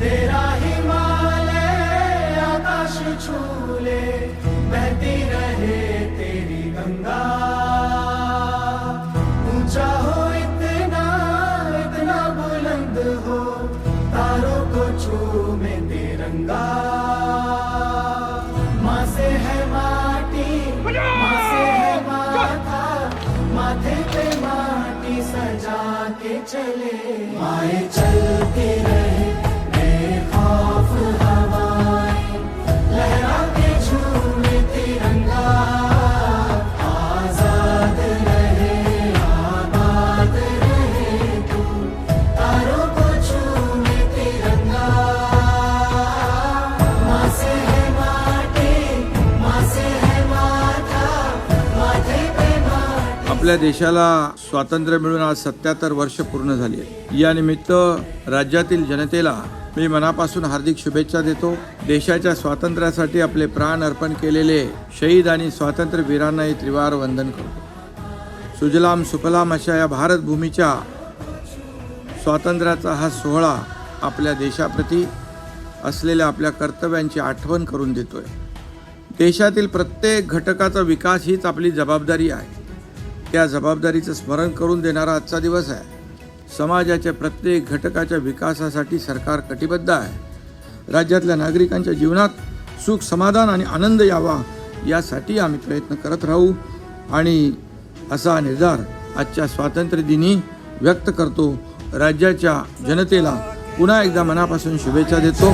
तेरा हिमालय आकाश छू ले बहती रहे तेरी गंगा। ऊँचा हो इतना इतना बुलंद हो, तारों को छू में तिरंगा। माँ से है माटी माँ से है माथा, माथे पे माटी सजा के चले। माए चलते रहे। आपल्या देशाला स्वातंत्र्य मिळून आज सत्याहत्तर वर्ष पूर्ण झाली आहेत. या निमित्त राज्यातील जनतेला मी मनापासून हार्दिक शुभेच्छा देतो. देशाच्या स्वातंत्र्यासाठी आपले प्राण अर्पण केलेले शहीद आणि स्वातंत्र्यवीरांनाही त्रिवार वंदन करतो. सुजलाम सुफलाम अशा या भारतभूमीच्या स्वातंत्र्याचा हा सोहळा आपल्या देशाप्रती असलेल्या आपल्या कर्तव्यांची आठवण करून देतोय. देशातील प्रत्येक घटकाचा विकास हीच आपली जबाबदारी आहे. त्या जबाबदारीचं स्मरण करून देणारा आजचा दिवस आहे. समाजाच्या प्रत्येक घटकाच्या विकासासाठी सरकार कटिबद्ध आहे. राज्यातल्या नागरिकांच्या जीवनात सुख समाधान आणि आनंद यावा यासाठी आम्ही प्रयत्न करत राहू आणि असा निर्धार आजच्या स्वातंत्र्यदिनी व्यक्त करतो. राज्याच्या जनतेला पुन्हा एकदा मनापासून शुभेच्छा देतो.